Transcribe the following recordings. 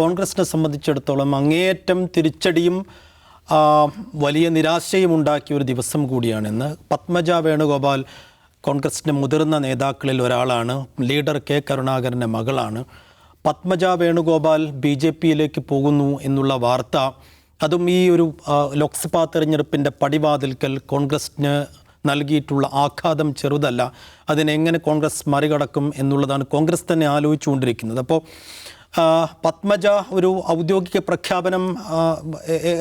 കോൺഗ്രസിനെ സംബന്ധിച്ചിടത്തോളം അങ്ങേയറ്റം തിരിച്ചടിയും വലിയ നിരാശയും ഉണ്ടാക്കിയ ഒരു ദിവസം കൂടിയാണെന്ന് പത്മജ വേണുഗോപാൽ കോൺഗ്രസിന്റെ മുതിർന്ന നേതാക്കളിൽ ഒരാളാണ്. ലീഡർ കെ കരുണാകരന്റെ മകളാണ്. പത്മജ വേണുഗോപാൽ ബി ജെ പിയിലേക്ക് പോകുന്നു എന്നുള്ള വാർത്ത അതും ഈ ഒരു ലോക്സഭാ തെരഞ്ഞെടുപ്പിന്റെ പടിവാതിൽക്കൽ കോൺഗ്രസിന് നൽകിയിട്ടുള്ള ആഘാതം ചെറുതല്ല. അതിനെങ്ങനെ കോൺഗ്രസ് മറികടക്കും എന്നുള്ളതാണ് കോൺഗ്രസ് തന്നെ ആലോചിച്ചുകൊണ്ടിരിക്കുന്നത്. അപ്പോൾ പത്മജ ഒരു ഔദ്യോഗിക പ്രഖ്യാപനം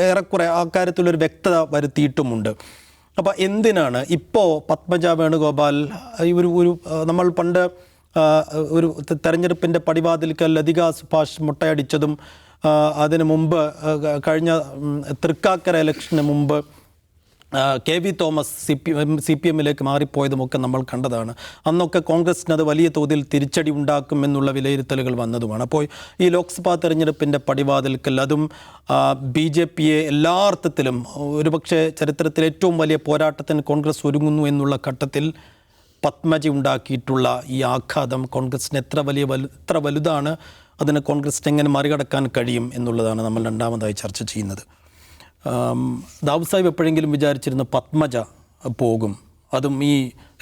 ഏറെക്കുറെ ആ കാര്യത്തിലൊരു വ്യക്തത വരുത്തിയിട്ടുമുണ്ട്. അപ്പോൾ എന്തിനാണ് ഇപ്പോൾ പത്മജ വേണുഗോപാൽ ഈ ഒരു ഒരു നമ്മൾ പണ്ട് ഒരു തെരഞ്ഞെടുപ്പിന്റെ പടിവാതിൽക്കൽ ലതിക സുഭാഷ് മുട്ടയടിച്ചതും അതിനു മുമ്പ് കഴിഞ്ഞ തൃക്കാക്കര ഇലക്ഷന് മുമ്പ് K V Thomas C P M C P എമ്മിലേക്ക് മാറിപ്പോയതുമൊക്കെ നമ്മൾ കണ്ടതാണ്. അന്നൊക്കെ കോൺഗ്രസിന് അത് വലിയ തോതിൽ തിരിച്ചടി ഉണ്ടാക്കും എന്നുള്ള വിലയിരുത്തലുകൾ വന്നതുമാണ്. അപ്പോൾ ഈ ലോക്സഭാ തെരഞ്ഞെടുപ്പിന്റെ പടിവാതിൽക്കൽ അതും ബി ജെ പിയെ എല്ലാ അർത്ഥത്തിലും ഒരുപക്ഷെ ചരിത്രത്തിലെ ഏറ്റവും വലിയ പോരാട്ടത്തിന് കോൺഗ്രസ് ഒരുങ്ങുന്നു എന്നുള്ള ഘട്ടത്തിൽ പത്മജി ഉണ്ടാക്കിയിട്ടുള്ള ഈ ആഘാതം കോൺഗ്രസിന് എത്ര വലിയ വലു എത്ര വലുതാണ് അതിന് കോൺഗ്രസിന് എങ്ങനെ മറികടക്കാൻ കഴിയും എന്നുള്ളതാണ് നമ്മൾ രണ്ടാമതായി ചർച്ച ചെയ്യുന്നത്. ദാവൂദ് സാഹിബ് എപ്പോഴെങ്കിലും വിചാരിച്ചിരുന്ന പത്മജ പോകും. അതും ഈ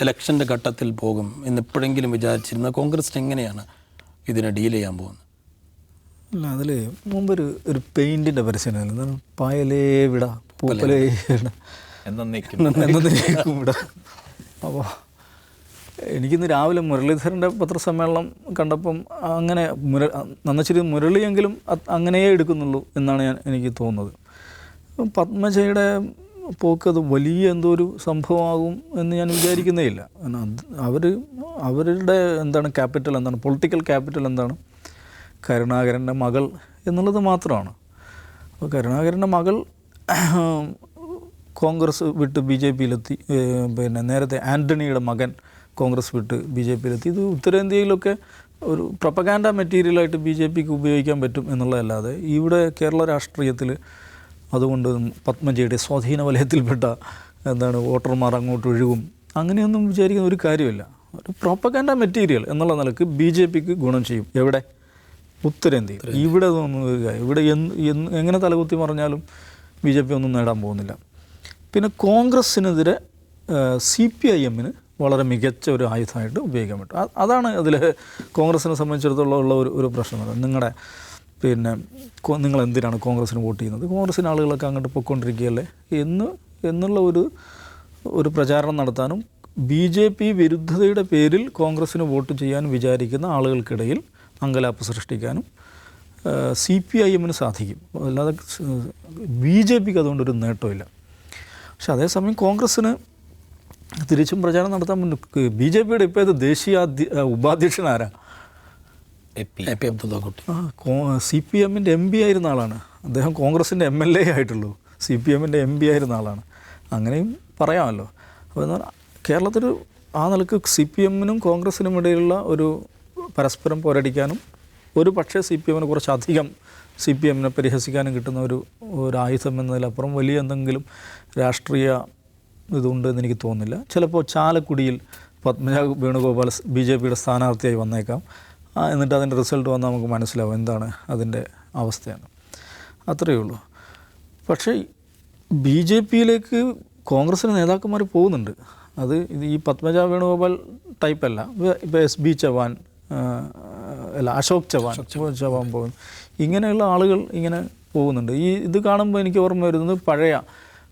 ഇലക്ഷന്റെ ഘട്ടത്തിൽ പോകും എന്ന് എപ്പോഴെങ്കിലും വിചാരിച്ചിരുന്ന കോൺഗ്രസിന് എങ്ങനെയാണ് ഇതിനെ ഡീൽ ചെയ്യാൻ പോകുന്നത്? അല്ല അതിൽ മുമ്പൊരു ഒരു പെയിന്റിന്റെ പരസ്യമായിരുന്നു. പായലേ വിട പൂപ്പലേ വിട. എന്നേക്കും എന്നേക്കും വിട. അപ്പോൾ എനിക്കിന്ന് രാവിലെ മുരളീധരന്റെ പത്രസമ്മേളനം കണ്ടപ്പം അങ്ങനെ മുര നന്നശ്ശേരി മുരളിയെങ്കിലും അങ്ങനെയേ എടുക്കുന്നുള്ളൂ എന്നാണ് ഞാൻ എനിക്ക് തോന്നുന്നത്. പത്മജയുടെ പോക്ക് അത് വലിയ എന്തോ ഒരു സംഭവമാകും എന്ന് ഞാൻ വിചാരിക്കുന്നേ ഇല്ല അവർ അവരുടെ എന്താണ് ക്യാപിറ്റൽ എന്താണ് പൊളിറ്റിക്കൽ ക്യാപിറ്റൽ എന്താണ്? കരുണാകരന്റെ മകൾ എന്നുള്ളത് മാത്രമാണ്. അപ്പോൾ കരുണാകരന്റെ മകൾ കോൺഗ്രസ് വിട്ട് ബി ജെ പിയിലെത്തി പിന്നെ നേരത്തെ ആന്റണിയുടെ മകൻ കോൺഗ്രസ് വിട്ട് ബി ജെ പിയിലെത്തി. ഇത് ഉത്തരേന്ത്യയിലൊക്കെ ഒരു പ്രൊപ്പഗാൻഡ മെറ്റീരിയലായിട്ട് ബി ജെ പിക്ക് ഉപയോഗിക്കാൻ പറ്റും എന്നുള്ളതല്ലാതെ ഇവിടെ കേരള രാഷ്ട്രീയത്തിൽ അതുകൊണ്ട് പത്മജയുടെ സ്വാധീന വലയത്തിൽപ്പെട്ട എന്താണ് വോട്ടർമാർ അങ്ങോട്ട് ഒഴുകും. അങ്ങനെയൊന്നും വിചാരിക്കുന്ന ഒരു കാര്യമില്ല. ഒരു പ്രോപ്പഗാൻഡ മെറ്റീരിയൽ എന്നുള്ള നിലയ്ക്ക് ബി ജെ പിക്ക് ഗുണം ചെയ്യും. എവിടെ? ഉത്തരേന്ത്യ. ഇവിടെ ഒന്നും ഒരു കാര്യം. ഇവിടെ എന്ന് എന്ന് എങ്ങനെ തലകുത്തി പറഞ്ഞാലും ബി ജെ പി ഒന്നും നേടാൻ പോകുന്നില്ല. പിന്നെ കോൺഗ്രസ്സിനെതിരെ സി പി ഐ എമ്മിന് വളരെ മികച്ച ഒരു ആയുധമായിട്ട് ഉപയോഗിക്കാൻ പറ്റും. അതാണ് അതിൽ കോൺഗ്രസിനെ സംബന്ധിച്ചിടത്തോളം ഉള്ള ഒരു ഒരു പ്രശ്നം. നിങ്ങളുടെ പിന്നെ നിങ്ങൾ എന്തിനാണ് കോൺഗ്രസ്സിന് വോട്ട് ചെയ്യുന്നത്? കോൺഗ്രസ്സിന് ആളുകളൊക്കെ അങ്ങോട്ട് പൊയ്ക്കൊണ്ടിരിക്കുകയല്ലേ? എന്ന് എന്നുള്ള ഒരു ഒരു പ്രചാരണം നടത്താനും ബി ജെ പി വിരുദ്ധതയുടെ പേരിൽ കോൺഗ്രസ്സിന് വോട്ട് ചെയ്യാൻ വിചാരിക്കുന്ന ആളുകൾക്കിടയിൽ അങ്കലാപ്പ് സൃഷ്ടിക്കാനും സി പി ഐ എമ്മിന് സാധിക്കും. അല്ലാതെ ബി ജെ പിക്ക് അതുകൊണ്ടൊരു നേട്ടമില്ല പക്ഷെ അതേസമയം കോൺഗ്രസ്സിന് തിരിച്ചും പ്രചാരണം നടത്താൻ ബി ജെ പിയുടെ ഇപ്പോഴത്തെ ദേശീയ ഉപാധ്യക്ഷൻ ആരാ? A P. അബ്ദുള്ളക്കുട്ടി. കോ സി പി എമ്മിന്റെ എം പി ആയിരുന്ന ആളാണ്. അദ്ദേഹം കോൺഗ്രസിന്റെ എം എൽ എ ആയിട്ടുള്ളൂ. സി പി എമ്മിന്റെ എം പി ആയിരുന്ന ആളാണ്. അങ്ങനെയും പറയാമല്ലോ. അപ്പോൾ എന്നാൽ കേരളത്തിൽ ആ നിലയ്ക്ക് സി പി എമ്മിനും കോൺഗ്രസിനും ഇടയിലുള്ള ഒരു പരസ്പരം പോരടിക്കാനും ഒരു പക്ഷേ സി പി എമ്മിന് കുറച്ചധികം സി പി എമ്മിനെ പരിഹസിക്കാനും കിട്ടുന്ന ഒരു ഒരു ആയുധം എന്നതിലപ്പുറം വലിയ എന്തെങ്കിലും രാഷ്ട്രീയ ഇതുണ്ടെന്ന് എനിക്ക് തോന്നുന്നില്ല. ചിലപ്പോൾ ചാലക്കുടിയിൽ പത്മജ വേണുഗോപാൽ ബി ജെ പിയുടെ സ്ഥാനാർത്ഥിയായി വന്നേക്കാം. എന്നിട്ട് അതിന്റെ റിസൾട്ട് വന്നാൽ നമുക്ക് മനസ്സിലാവും എന്താണ് അതിന്റെ അവസ്ഥയാണ് അത്രയേ ഉള്ളൂ. പക്ഷേ ബി ജെ പിയിലേക്ക് കോൺഗ്രസിന്റെ നേതാക്കന്മാർ പോകുന്നുണ്ട്. അത് ഇത് ഈ പത്മജ വേണുഗോപാൽ ടൈപ്പല്ല. ഇപ്പോൾ എസ് ബി ചവാൻ അല്ല അശോക് ചവാൻ ചവാൻ. പോകുന്നു ഇങ്ങനെയുള്ള ആളുകൾ ഇങ്ങനെ പോകുന്നുണ്ട്. ഈ ഇത് കാണുമ്പോൾ എനിക്ക് ഓർമ്മ വരുന്നത് പഴയ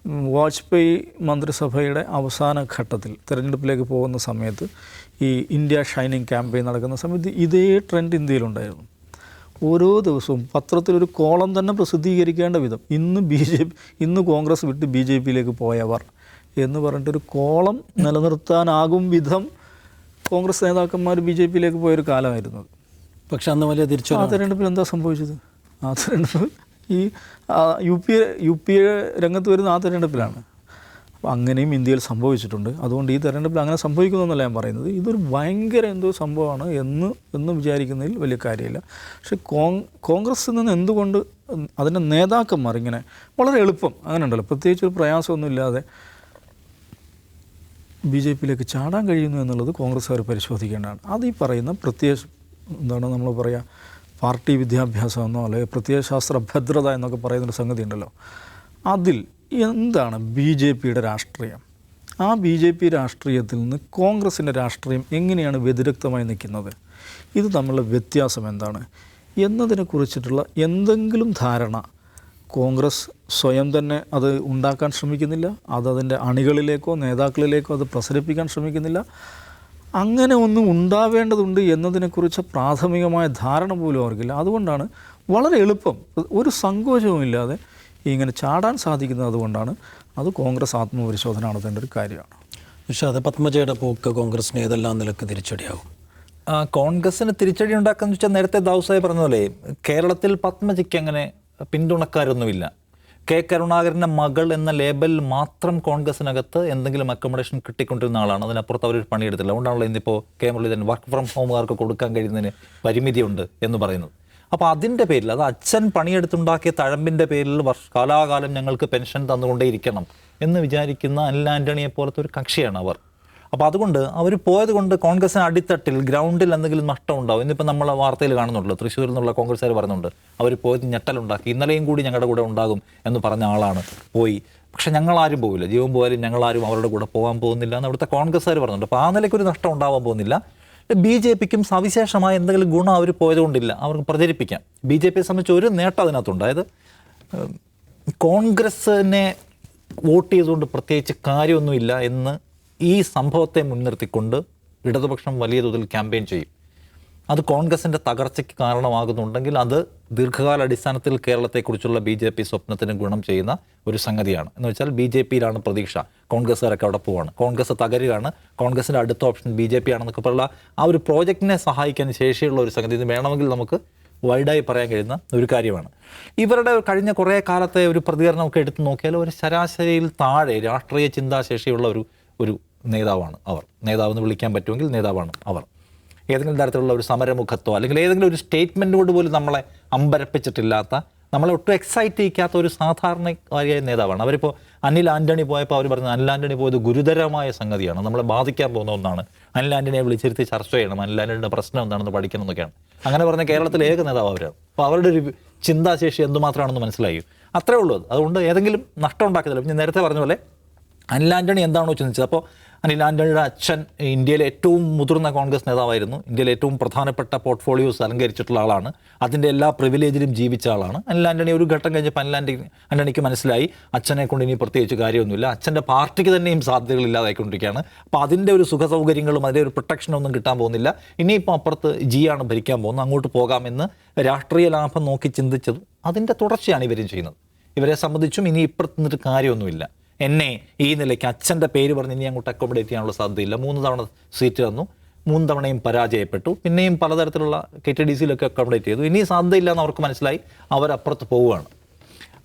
വാജ്പേയി മന്ത്രിസഭയുടെ അവസാന ഘട്ടത്തിൽ തിരഞ്ഞെടുപ്പിലേക്ക് പോകുന്ന സമയത്ത് ഈ ഇന്ത്യ ഷൈനിങ് ക്യാമ്പയിൻ നടക്കുന്ന സമയത്ത് ഇതേ ട്രെൻഡ് ഇന്ത്യയിലുണ്ടായിരുന്നു. ഓരോ ദിവസവും പത്രത്തിലൊരു കോളം തന്നെ പ്രസിദ്ധീകരിക്കേണ്ട വിധം ഇന്ന് ബി ജെ പി ഇന്ന് കോൺഗ്രസ് വിട്ട് ബി ജെ പിയിലേക്ക് പോയവർ എന്ന് പറഞ്ഞിട്ടൊരു കോളം നിലനിർത്താനാകും വിധം കോൺഗ്രസ് നേതാക്കന്മാർ ബി ജെ പിയിലേക്ക് പോയൊരു കാലമായിരുന്നു അത്. പക്ഷെ അന്ന് വലിയ തിരിച്ചു ആ തെരഞ്ഞെടുപ്പിൽ എന്താ സംഭവിച്ചത്? ആ തെരഞ്ഞെടുപ്പ് ഈ U P A U P A രംഗത്ത് വരുന്ന ആ തെരഞ്ഞെടുപ്പിലാണ്. അങ്ങനെയും ഇന്ത്യയിൽ സംഭവിച്ചിട്ടുണ്ട്. അതുകൊണ്ട് ഈ തെരഞ്ഞെടുപ്പിൽ അങ്ങനെ സംഭവിക്കുന്നതെന്നല്ല ഞാൻ പറയുന്നത്. ഇതൊരു ഭയങ്കര എന്തോ സംഭവമാണ് എന്ന് എന്ന് വിചാരിക്കുന്നതിൽ വലിയ കാര്യമില്ല. പക്ഷേ കോൺ കോൺഗ്രസ്സിൽ നിന്ന് എന്തുകൊണ്ട് അതിന്റെ നേതാക്കന്മാർ ഇങ്ങനെ വളരെ എളുപ്പം അങ്ങനെ ഉണ്ടല്ലോ. പ്രത്യേകിച്ച് ഒരു പ്രയാസമൊന്നുമില്ലാതെ ബി ജെ പിയിലേക്ക് ചാടാൻ കഴിയുന്നു എന്നുള്ളത് കോൺഗ്രസ്സുകാർ പരിശോധിക്കേണ്ടതാണ്. അത് ഈ പറയുന്ന പ്രത്യയ എന്താണ് നമ്മൾ പറയുക പാർട്ടി വിദ്യാഭ്യാസം എന്നോ അല്ലെങ്കിൽ പ്രത്യയശാസ്ത്ര ഭദ്രത എന്നൊക്കെ പറയുന്നൊരു സംഗതി ഉണ്ടല്ലോ അതിൽ എന്താണ് ബി ജെ പിയുടെ രാഷ്ട്രീയം? ആ ബി ജെ പി രാഷ്ട്രീയത്തിൽ നിന്ന് കോൺഗ്രസിന്റെ രാഷ്ട്രീയം എങ്ങനെയാണ് വ്യതിരക്തമായി നിൽക്കുന്നത്? ഇത് തമ്മിലുള്ള വ്യത്യാസം എന്താണ്? എന്നതിനെ കുറിച്ചിട്ടുള്ള എന്തെങ്കിലും ധാരണ കോൺഗ്രസ് സ്വയം തന്നെ അത് ഉണ്ടാക്കാൻ ശ്രമിക്കുന്നില്ല അത് അണികളിലേക്കോ നേതാക്കളിലേക്കോ അത് പ്രസരിപ്പിക്കാൻ ശ്രമിക്കുന്നില്ല. അങ്ങനെ ഒന്നും ഉണ്ടാവേണ്ടതുണ്ട് എന്നതിനെക്കുറിച്ച് പ്രാഥമികമായ ധാരണ പോലും അവർക്കില്ല. അതുകൊണ്ടാണ് വളരെ എളുപ്പം ഒരു സങ്കോചവും ഇല്ലാതെ ഇങ്ങനെ ചാടാൻ സാധിക്കുന്നത് അതുകൊണ്ടാണ് അത് കോൺഗ്രസ് ആത്മപരിശോധന നടത്തേണ്ട ഒരു കാര്യമാണ്. പക്ഷേ അത് പത്മജയുടെ പോക്ക് കോൺഗ്രസിന് ഏതെല്ലാം നിലയ്ക്ക് തിരിച്ചടിയാകും? കോൺഗ്രസിന് തിരിച്ചടി ഉണ്ടാക്കാന്ന് വെച്ചാൽ നേരത്തെ ദാവസായി പറഞ്ഞ പോലെ കേരളത്തിൽ പത്മജയ്ക്ക് അങ്ങനെ പിന്തുണക്കാരൊന്നുമില്ല. കെ കരുണാകരന്റെ മകൾ എന്ന ലേബലിൽ മാത്രം കോൺഗ്രസിനകത്ത് എന്തെങ്കിലും അക്കോമഡേഷൻ കിട്ടിക്കൊണ്ടിരുന്ന ആളാണ്. അതിനപ്പുറത്ത് അവർ പണിയെടുത്തില്ല. അതുകൊണ്ടാണല്ലോ ഇന്നിപ്പോൾ കെ മുരളീധരൻ വർക്ക് ഫ്രം ഹോമുകാർക്ക് കൊടുക്കാൻ കഴിയുന്നതിന് പരിമിതിയുണ്ട് എന്ന് പറയുന്നത്. അപ്പോൾ അതിന്റെ പേരിൽ അത് അച്ഛൻ പണിയെടുത്തുണ്ടാക്കിയ തഴമ്പിന്റെ പേരിൽ വർഷ കാലാകാലം ഞങ്ങൾക്ക് പെൻഷൻ തന്നുകൊണ്ടേയിരിക്കണം എന്ന് വിചാരിക്കുന്ന അനിൽ ആന്റണിയെ പോലത്തെ ഒരു കക്ഷിയാണ് അവർ. അപ്പോൾ അതുകൊണ്ട് അവർ പോയത് കൊണ്ട് കോൺഗ്രസിന് അടിത്തട്ടിൽ ഗ്രൗണ്ടിൽ എന്തെങ്കിലും നഷ്ടം ഉണ്ടാവും. ഇന്നിപ്പോൾ നമ്മൾ വാർത്തയിൽ കാണുന്നുണ്ടല്ലോ തൃശ്ശൂരിൽ നിന്നുള്ള കോൺഗ്രസ്സുകാർ പറയുന്നുണ്ട് അവർ പോയത് ഞെട്ടലുണ്ടാക്കി ഇന്നലെയും കൂടി ഞങ്ങളുടെ കൂടെ ഉണ്ടാകും എന്ന് പറഞ്ഞ ആളാണ് പോയി. പക്ഷെ ഞങ്ങളാരും പോവില്ല ജീവൻ പോയാലും ഞങ്ങളാരും അവരുടെ കൂടെ പോകാൻ പോകുന്നില്ല എന്ന് അവിടുത്തെ കോൺഗ്രസ്സുകാർ പറയുന്നുണ്ട് അപ്പോൾ ആ നിലയ്ക്ക് ഒരു നഷ്ടം ഉണ്ടാവാൻ പോകുന്നില്ല. ബി ജെ പിക്കും സവിശേഷമായ എന്തെങ്കിലും ഗുണം അവർ പോയതുകൊണ്ടില്ല. അവർക്ക് പ്രചരിപ്പിക്കാം. ബി ജെ പിയെ സംബന്ധിച്ച് ഒരു നേട്ടം അതിനകത്തുണ്ട്. അതായത് കോൺഗ്രസ്സിനെ വോട്ട് ചെയ്തുകൊണ്ട് പ്രത്യേകിച്ച് കാര്യമൊന്നുമില്ല എന്ന് ഈ സംഭവത്തെ മുൻനിർത്തിക്കൊണ്ട് ഇടതുപക്ഷം വലിയ തോതിൽ ക്യാമ്പയിൻ ചെയ്യും. അത് കോൺഗ്രസിന്റെ തകർച്ചയ്ക്ക് കാരണമാകുന്നുണ്ടെങ്കിൽ അത് ദീർഘകാല അടിസ്ഥാനത്തിൽ കേരളത്തെക്കുറിച്ചുള്ള ബി ജെ പി സ്വപ്നത്തിന് ഗുണം ചെയ്യുന്ന ഒരു സംഗതിയാണ്. എന്ന് വെച്ചാൽ ബി ജെ പിയിലാണ് പ്രതീക്ഷ. കോൺഗ്രസ്സുകാരൊക്കെ അവിടെ പോവാണ്. കോൺഗ്രസ് തകരുകയാണ്. കോൺഗ്രസിന്റെ അടുത്ത ഓപ്ഷൻ ബി ജെ പി ആണെന്നൊക്കെ പറയുള്ള ആ ഒരു പ്രോജക്റ്റിനെ സഹായിക്കാൻ ശേഷിയുള്ള ഒരു സംഗതി ഇത് വേണമെങ്കിൽ നമുക്ക് വൈഡായി പറയാൻ കഴിയുന്ന ഒരു കാര്യമാണ്. ഇവരുടെ കഴിഞ്ഞ കുറേ കാലത്തെ ഒരു പ്രതികരണമൊക്കെ എടുത്തു നോക്കിയാൽ ഒരു ശരാശരിയിൽ താഴെ രാഷ്ട്രീയ ചിന്താശേഷിയുള്ള ഒരു ഒരു നേതാവാണ് അവർ. നേതാവെന്ന് വിളിക്കാൻ പറ്റുമെങ്കിൽ നേതാവാണ് അവർ. ഏതെങ്കിലും തരത്തിലുള്ള ഒരു സമരമുഖത്തോ അല്ലെങ്കിൽ ഏതെങ്കിലും ഒരു സ്റ്റേറ്റ്മെന്റ് കൊണ്ട് പോലും നമ്മളെ അമ്പരപ്പിച്ചിട്ടില്ലാത്ത നമ്മളെ ഒട്ടും എക്സൈറ്റ് ചെയ്യിക്കാത്ത ഒരു സാധാരണക്കാരിയായ നേതാവാണ്. അവരിപ്പോൾ അനിൽ ആന്റണി പോയപ്പോൾ അവർ പറഞ്ഞു അനിൽ ആന്റണി പോയത് ഗുരുതരമായ സംഗതിയാണ്. നമ്മളെ ബാധിക്കാൻ പോകുന്ന ഒന്നാണ്. അനിൽ ആന്റണിയെ വിളിച്ചിരുത്തി ചർച്ച ചെയ്യണം. അനിൽ ആന്റണിയുടെ പ്രശ്നം എന്താണെന്ന് പഠിക്കണം എന്നൊക്കെയാണ്. അങ്ങനെ പറഞ്ഞ കേരളത്തിലെ ഏക നേതാവ് അവരാണ്. അപ്പോൾ അവരുടെ ഒരു ചിന്താശേഷി എന്തുമാത്രമാണെന്ന് മനസ്സിലായി. അത്രേ ഉള്ളൂ അത്. അതുകൊണ്ട് ഏതെങ്കിലും നഷ്ടം ഉണ്ടാക്കുന്നില്ല ഞാൻ നേരത്തെ പറഞ്ഞ പോലെ അനിൽ ആന്റണി എന്താണോ ചിന്തിച്ചത്. അപ്പോൾ അനിൽ ആന്റണിയുടെ അച്ഛൻ ഇന്ത്യയിലെ ഏറ്റവും മുതിർന്ന കോൺഗ്രസ് നേതാവായിരുന്നു. ഇന്ത്യയിലെ ഏറ്റവും പ്രധാനപ്പെട്ട പോർട്ട്ഫോളിയോസ് അലങ്കരിച്ചിട്ടുള്ള ആളാണ്. അതിന്റെ എല്ലാ പ്രിവിലേജിലും ജീവിച്ച ആളാണ്. അനിൽ ആന്റണി ഒരു ഘട്ടം കഴിഞ്ഞപ്പോൾ അനിൽ ആന്റണി ആന്റണിക്ക് മനസ്സിലായി അച്ഛനെ കൊണ്ട് ഇനി പ്രത്യേകിച്ച് കാര്യമൊന്നുമില്ല. അച്ഛന്റെ പാർട്ടിക്ക് തന്നെയും സാധ്യതകൾ ഇല്ലാതായിക്കൊണ്ടിരിക്കുകയാണ്. അപ്പോൾ അതിന്റെ ഒരു സുഖ സൗകര്യങ്ങളും അതിന്റെ ഒരു പ്രൊട്ടക്ഷനും ഒന്നും കിട്ടാൻ പോകുന്നില്ല. ഇനിയിപ്പോൾ അപ്പുറത്ത് ആണ് ഭരിക്കാൻ പോകുന്നത്. അങ്ങോട്ട് പോകാമെന്ന് രാഷ്ട്രീയ ലാഭം നോക്കി ചിന്തിച്ചത് അതിന്റെ തുടർച്ചയാണ് ഇവരും ചെയ്യുന്നത്. ഇവരെ സംബന്ധിച്ചും ഇനി ഇപ്പുറത്ത് നിന്നിട്ട് കാര്യമൊന്നുമില്ല. എന്നെ ഈ നിലയ്ക്ക് അച്ഛന്റെ പേര് പറഞ്ഞ് ഇനി അങ്ങോട്ട് അക്കോമഡേറ്റ് ചെയ്യാനുള്ള സാധ്യതയില്ല. മൂന്ന് തവണ സീറ്റ് തന്നു. മൂന്ന് തവണയും പരാജയപ്പെട്ടു. പിന്നെയും പലതരത്തിലുള്ള കെ ടി ഡി സിയിലൊക്കെ അക്കോമഡേറ്റ് ചെയ്തു. ഇനി സാധ്യതയില്ല എന്ന് അവർക്ക് മനസ്സിലായി അവരപ്പുറത്ത് പോവുകയാണ്.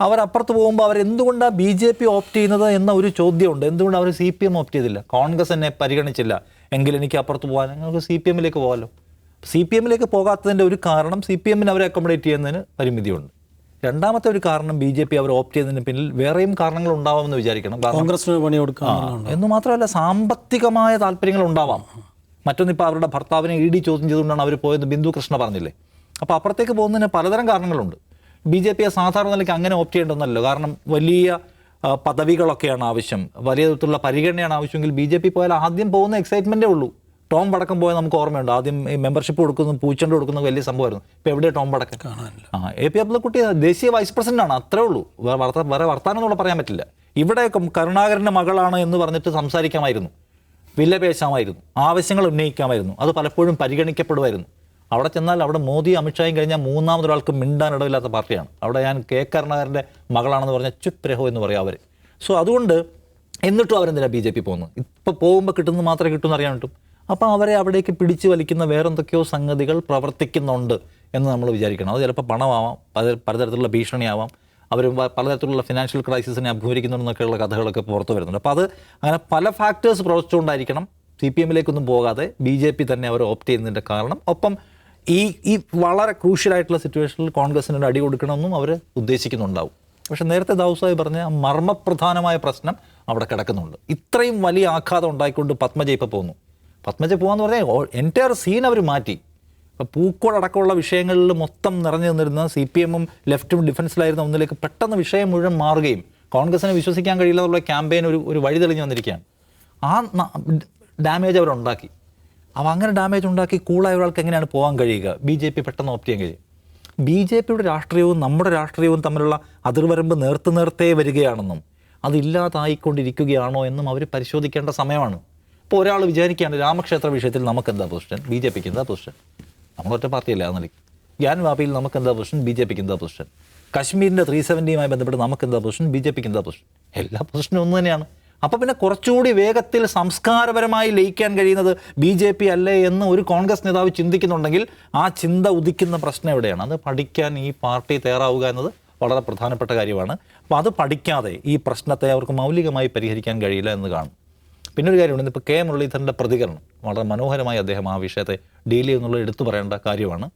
അവരപ്പുറത്ത് പോകുമ്പോൾ അവരെന്തുകൊണ്ടാണ് ബി ജെ പി ഓപ്റ്റ് ചെയ്യുന്നത് എന്ന ഒരു ചോദ്യമുണ്ട്. എന്തുകൊണ്ട് അവർ സി പി എം ഓപ്റ്റ് ചെയ്തില്ല? കോൺഗ്രസ് എന്നെ പരിഗണിച്ചില്ല. എങ്കിൽ എനിക്ക് അപ്പുറത്ത് പോകാൻ നിങ്ങൾക്ക് സി പി എമ്മിലേക്ക് പോകാമല്ലോ സി പി എമ്മിലേക്ക് പോകാത്തതിന്റെ ഒരു കാരണം സി പി എമ്മിന് അവരെ അക്കോമഡേറ്റ് ചെയ്യുന്നതിന് പരിമിതിയുണ്ട്. രണ്ടാമത്തെ ഒരു കാരണം ബി ജെ പി അവർ ഓപ്റ്റ് ചെയ്തതിന് പിന്നിൽ വേറെയും കാരണങ്ങൾ ഉണ്ടാവാമെന്ന് വിചാരിക്കണം. കോൺഗ്രസ് കോൺഗ്രസിന് പണി എന്ന് മാത്രമല്ല സാമ്പത്തികമായ താല്പര്യങ്ങൾ ഉണ്ടാവാം. മറ്റൊന്ന് ഇപ്പോൾ അവരുടെ ഭർത്താവിനെ ഇ ഡി ചോദ്യം ചെയ്തുകൊണ്ടാണ് അവർ പോയത് ബിന്ദു കൃഷ്ണ പറഞ്ഞില്ലേ? അപ്പോൾ അപ്പുറത്തേക്ക് പോകുന്നതിന് പലതരം കാരണങ്ങളുണ്ട്. ബി ജെ പിയെ സാധാരണ നിലയ്ക്ക് അങ്ങനെ ഓപ്റ്റ് ചെയ്യേണ്ടതെന്നല്ലോ. കാരണം വലിയ പദവികളൊക്കെയാണ് ആവശ്യം. വലിയ തരത്തിലുള്ള പരിഗണനയാണ് ആവശ്യമെങ്കിൽ ബി ജെ പി പോയാൽ ആദ്യം പോകുന്ന എക്സൈറ്റ്മെന്റേ ഉള്ളൂ. ടോം വടക്കം പോയാൽ നമുക്ക് ഓർമ്മയുണ്ട്. ആദ്യം ഈ മെമ്പർഷിപ്പ് കൊടുക്കുന്നു പൂച്ചണ്ട് കൊടുക്കുന്ന വലിയ സംഭവമായിരുന്നു. ഇപ്പം എവിടെ ടോം വടക്കൻ ആ എ പി അബ്ദുള്ളക്കുട്ടി ദേശീയ വൈസ് പ്രസിഡന്റ് ആണ്. അത്രേ ഉള്ളൂ. വേറെ വർത്ത വേറെ വർത്താനം എന്നുള്ള പറയാൻ പറ്റില്ല. ഇവിടെ കരുണാകരന്റെ മകളാണ് എന്ന് പറഞ്ഞിട്ട് സംസാരിക്കാമായിരുന്നു. വിലപേശാമായിരുന്നു ആവശ്യങ്ങൾ ഉന്നയിക്കാമായിരുന്നു. അത് പലപ്പോഴും പരിഗണിക്കപ്പെടുമായിരുന്നു. അവിടെ ചെന്നാൽ അവിടെ മോദി അമിത്ഷായും കഴിഞ്ഞാൽ മൂന്നാമതൊരാൾക്ക് മിണ്ടാൻ ഇടവില്ലാത്ത പാർട്ടിയാണ്. അവിടെ ഞാൻ കെ കരുണാകരന്റെ മകളാണെന്ന് പറഞ്ഞാൽ ചുപ് രഹോ എന്ന് പറയും അവർ സോ അതുകൊണ്ട് എന്നിട്ടും അവരെന്തിനാണ് ബി ജെ പി പോകുന്നത്? ഇപ്പോൾ പോകുമ്പോൾ കിട്ടുന്നത് മാത്രമേ കിട്ടുമെന്ന് അറിയാൻ പറ്റും. അപ്പോൾ അവരെ അവിടേക്ക് പിടിച്ചു വലിക്കുന്ന വേറെന്തൊക്കെയോ സംഗതികൾ പ്രവർത്തിക്കുന്നുണ്ട് എന്ന് നമ്മൾ വിചാരിക്കണം. അത് ചിലപ്പോൾ പണമാവാം പല പലതരത്തിലുള്ള ഭീഷണിയാവാം. അവർ പലതരത്തിലുള്ള ഫിനാൻഷ്യൽ ക്രൈസിസിനെ അഭിമുഖീകരിക്കുന്നുണ്ടെന്നൊക്കെയുള്ള കഥകളൊക്കെ പുറത്തു വരുന്നുണ്ട്. അപ്പോൾ അത് അങ്ങനെ പല ഫാക്ടേഴ്സ് പ്രവർത്തിച്ചുകൊണ്ടായിരിക്കണം സി പി എമ്മിലേക്കൊന്നും പോകാതെ ബി ജെ പി തന്നെ അവർ ഓപ്റ്റ് ചെയ്യുന്നതിന്റെ കാരണം. ഒപ്പം ഈ ഈ വളരെ ക്രൂഷ്യലായിട്ടുള്ള സിറ്റുവേഷനിൽ കോൺഗ്രസിന് ഒരു അടി കൊടുക്കണമെന്നും അവർ ഉദ്ദേശിക്കുന്നുണ്ടാവും. പക്ഷേ നേരത്തെ ദാവൂസായി പറഞ്ഞ മർമ്മപ്രധാനമായ പ്രശ്നം അവിടെ കിടക്കുന്നുണ്ട്. ഇത്രയും വലിയ ആഘാതം ഉണ്ടായിക്കൊണ്ട് പത്മജ പോകുന്നു പത്മജ പോകാന്ന് പറഞ്ഞാൽ എന്റയർ സീൻ അവർ മാറ്റി. ഇപ്പോൾ പൂക്കോടക്കമുള്ള വിഷയങ്ങളിൽ മൊത്തം നിറഞ്ഞു നിന്നിരുന്ന സി പി എമ്മും ലെഫ്റ്റും ഡിഫൻസിലായിരുന്ന ഒന്നിലേക്ക് പെട്ടെന്ന് വിഷയം മുഴുവൻ മാറുകയും കോൺഗ്രസിനെ വിശ്വസിക്കാൻ കഴിയില്ല എന്നുള്ള ക്യാമ്പയിൻ ഒരു ഒരു വഴി തെളിഞ്ഞു വന്നിരിക്കുകയാണ്. ആ ഡാമേജ് അവരുണ്ടാക്കി അപ്പോൾ അങ്ങനെ ഡാമേജ് ഉണ്ടാക്കി കൂളായ ഒരാൾക്ക് എങ്ങനെയാണ് പോകാൻ കഴിയുക? ബി ജെ പി പെട്ടെന്ന് ഓപ്റ്റ് ചെയ്യാൻ കഴിയും. ബി ജെ പിയുടെ രാഷ്ട്രീയവും നമ്മുടെ രാഷ്ട്രീയവും തമ്മിലുള്ള അതിർവരമ്പ് നേർത്ത് നേർത്തേ വരികയാണെന്നും അതില്ലാതായിക്കൊണ്ടിരിക്കുകയാണോ എന്നും അവർ പരിശോധിക്കേണ്ട സമയമാണ്. ഇപ്പോൾ ഒരാൾ വിചാരിക്കുകയാണ് രാമക്ഷേത്ര വിഷയത്തിൽ നമുക്ക് എന്താ പൊസിഷൻ ബി ജെ പിക്ക് എന്താ പൊസിഷൻ നമ്മളൊറ്റ പാർട്ടിയല്ല ആ നിലയ്ക്ക് ഗ്യാൻ വാപ്പിയിൽ നമുക്ക് എന്താ പൊസിഷൻ ബി ജെ പിക്ക് എന്താ പൊസിഷൻ കശ്മീരിന്റെ ത്രീ സെവന്റിയുമായി ബന്ധപ്പെട്ട് നമുക്ക് എന്താ പൊസിഷൻ ബി ജെ പിക്ക് എന്താ പൊസിഷൻ എല്ലാ പൊസിഷനും ഒന്ന് തന്നെയാണ്. അപ്പോൾ പിന്നെ കുറച്ചുകൂടി വേഗത്തിൽ സംസ്കാരപരമായി ലയിക്കാൻ കഴിയുന്നത് ബി ജെ പി അല്ലേ എന്ന് ഒരു കോൺഗ്രസ് നേതാവ് ചിന്തിക്കുന്നുണ്ടെങ്കിൽ ആ ചിന്ത ഉദിക്കുന്ന പ്രശ്നം എവിടെയാണ്? അത് പഠിക്കാൻ ഈ പാർട്ടി തയ്യാറാവുക എന്നത് വളരെ പ്രധാനപ്പെട്ട കാര്യമാണ്. അപ്പോൾ അത് പഠിക്കാതെ ഈ പ്രശ്നത്തെ അവർക്ക് മൗലികമായി പരിഹരിക്കാൻ കഴിയില്ല എന്ന് കാണും. പിന്നെ ഒരു കാര്യമുണ്ട് ഇപ്പോൾ കെ. മുരളീധരന്റെ പ്രതികരണം. വളരെ മനോഹരമായി അദ്ദേഹം ആ വിഷയത്തെ ഡീൽ ചെയ്യുന്നുള്ളത് എടുത്തു പറയേണ്ട കാര്യമാണ്.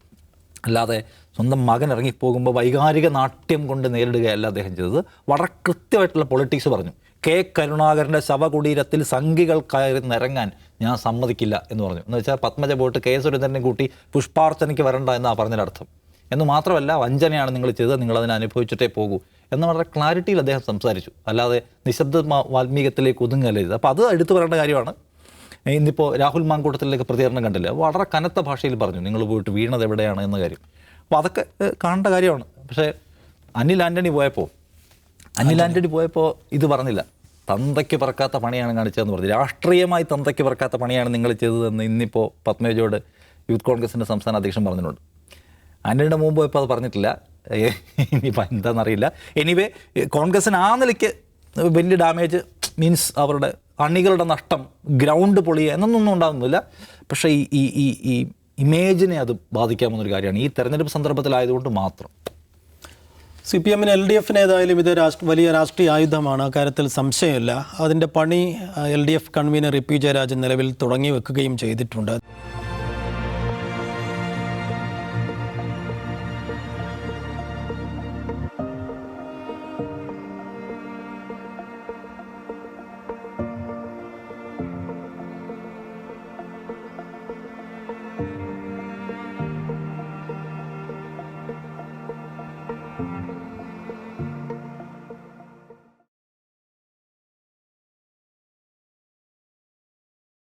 അല്ലാതെ സ്വന്തം മകൻ ഇറങ്ങിപ്പോകുമ്പോൾ വൈകാരിക നാട്യം കൊണ്ട് നേരിടുകയല്ല അദ്ദേഹം ചെയ്തത്. വളരെ കൃത്യമായിട്ടുള്ള പൊളിറ്റിക്സ് പറഞ്ഞു. കെ. കരുണാകരന്റെ ശവകുടീരത്തിൽ സംഘികൾ കയറി നിറങ്ങാൻ ഞാൻ സമ്മതിക്കില്ല എന്ന് പറഞ്ഞു. എന്ന് വെച്ചാൽ പത്മജ പോയിട്ട് കെ. സുരേന്ദ്രനെ കൂട്ടി പുഷ്പാർച്ചനയ്ക്ക് വരണ്ട എന്നാണ് അർത്ഥം എന്ന് മാത്രമല്ല വഞ്ചനയാണ് നിങ്ങൾ ചെയ്തത്. അനുഭവിച്ചിട്ടേ പോകൂ. എന്ന് വളരെ ക്ലാരിറ്റിയിൽ അദ്ദേഹം സംസാരിച്ചു. അല്ലാതെ നിശബ്ദ വാൽമീകത്തിലേക്ക് ഒതുങ്ങല്ല ചെയ്തത് അപ്പോൾ അത് എടുത്തു പറയേണ്ട കാര്യമാണ്. ഇന്നിപ്പോൾ രാഹുൽ മാങ്കൂട്ടത്തിലേക്ക് പ്രതികരണം കണ്ടില്ല? വളരെ കനത്ത ഭാഷയിൽ പറഞ്ഞു നിങ്ങൾ പോയിട്ട് വീണത് എവിടെയാണ്? എന്ന കാര്യം. അപ്പോൾ അതൊക്കെ കാണേണ്ട കാര്യമാണ്. പക്ഷേ അനിൽ ആന്റണി പോയപ്പോൾ അനിൽ ആന്റണി പോയപ്പോൾ ഇത് പറഞ്ഞില്ല. തന്തയ്ക്ക് പറക്കാത്ത പണിയാണ് കാണിച്ചതെന്ന് പറഞ്ഞു. രാഷ്ട്രീയമായി തന്തയ്ക്ക് പറക്കാത്ത പണിയാണ് നിങ്ങൾ ചെയ്തതെന്ന് ഇന്നിപ്പോൾ പത്മജയോട് യൂത്ത് കോൺഗ്രസിന്റെ സംസ്ഥാന അധ്യക്ഷൻ പറഞ്ഞിട്ടുണ്ട്. ആന്റണിയുടെ മുമ്പ് ഇപ്പോൾ അത് പറഞ്ഞിട്ടില്ല. ഇനിയിപ്പോൾ എന്താണെന്നറിയില്ല എനിവേ കോൺഗ്രസിന് ആ നിലയ്ക്ക് വലിയ ഡാമേജ് മീൻസ് അവരുടെ അണികളുടെ നഷ്ടം ഗ്രൗണ്ട് പൊളിയുക എന്നൊന്നും ഉണ്ടാകുന്നില്ല പക്ഷേ ഈ ഈ ഈ ഈ ഇമേജിനെ അത് ബാധിക്കാമെന്നൊരു കാര്യമാണ്. ഈ തെരഞ്ഞെടുപ്പ് സന്ദർഭത്തിലായതുകൊണ്ട് മാത്രം. സി പി എമ്മിന് എൽ ഡി എഫിന് ഏതായാലും ഇത് രാഷ്ട്ര വലിയ രാഷ്ട്രീയ ആയുധമാണ്. അക്കാര്യത്തിൽ സംശയമില്ല. അതിന്റെ പണി L D F convener E P Jayarajan നിലവിൽ തുടങ്ങി വെക്കുകയും ചെയ്തിട്ടുണ്ട്.